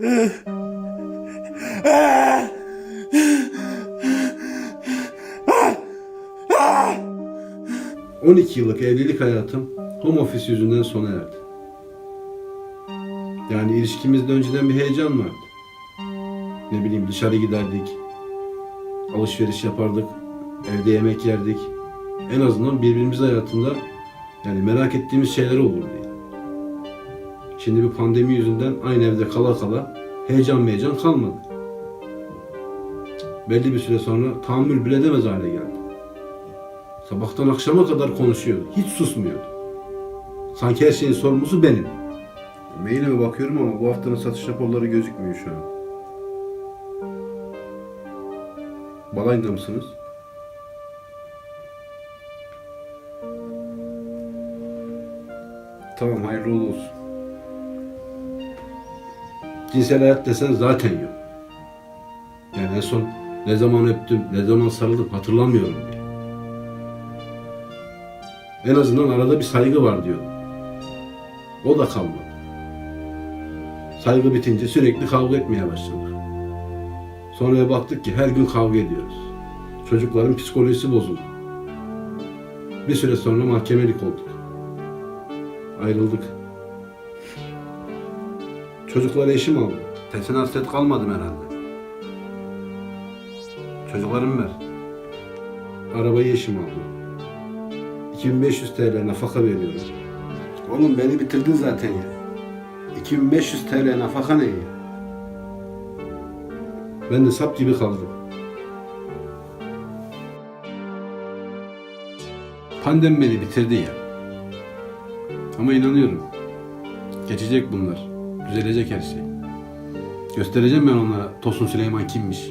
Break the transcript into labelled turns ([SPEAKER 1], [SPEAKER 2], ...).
[SPEAKER 1] ...12 yıllık evlilik hayatım home office yüzünden sona erdi. Yani ilişkimizde önceden bir heyecan vardı. Ne bileyim dışarı giderdik, alışveriş yapardık, evde yemek yerdik. En azından birbirimiz hayatında yani merak ettiğimiz şeyler olurdu. Şimdi bir pandemi yüzünden aynı evde kala kala heyecan meyecan kalmadı. Belli bir süre sonra tahammül bile edemez hale geldi. Sabahtan akşama kadar konuşuyordu. Hiç susmuyordu. Sanki her şeyin sorumlusu benim. Mailime bakıyorum ama bu haftanın satış raporları gözükmüyor şu an. Balayında mısınız? Tamam hayırlı olsun. Cinsel hayat desen zaten yok. Yani en son ne zaman öptüm, ne zaman sarıldım hatırlamıyorum diye. En azından arada bir saygı var diyordu. O da kalmadı. Saygı bitince sürekli kavga etmeye başladık. Sonra baktık ki her gün kavga ediyoruz. Çocukların psikolojisi bozuldu. Bir süre sonra mahkemelik olduk. Ayrıldık. Çocukları eşim aldı. Tesine hasret kalmadım herhalde. Çocuklarım ver. Arabayı eşim aldı. 2500 TL nafaka veriyorum. Oğlum beni bitirdin zaten ya. 2500 TL nafaka ne ya? Ben de sap gibi kaldım. Pandemi beni bitirdi ya. Ama inanıyorum. Geçecek bunlar. Düzelecek her şey. Göstereceğim ben onlara Tosun Süleyman kimmiş.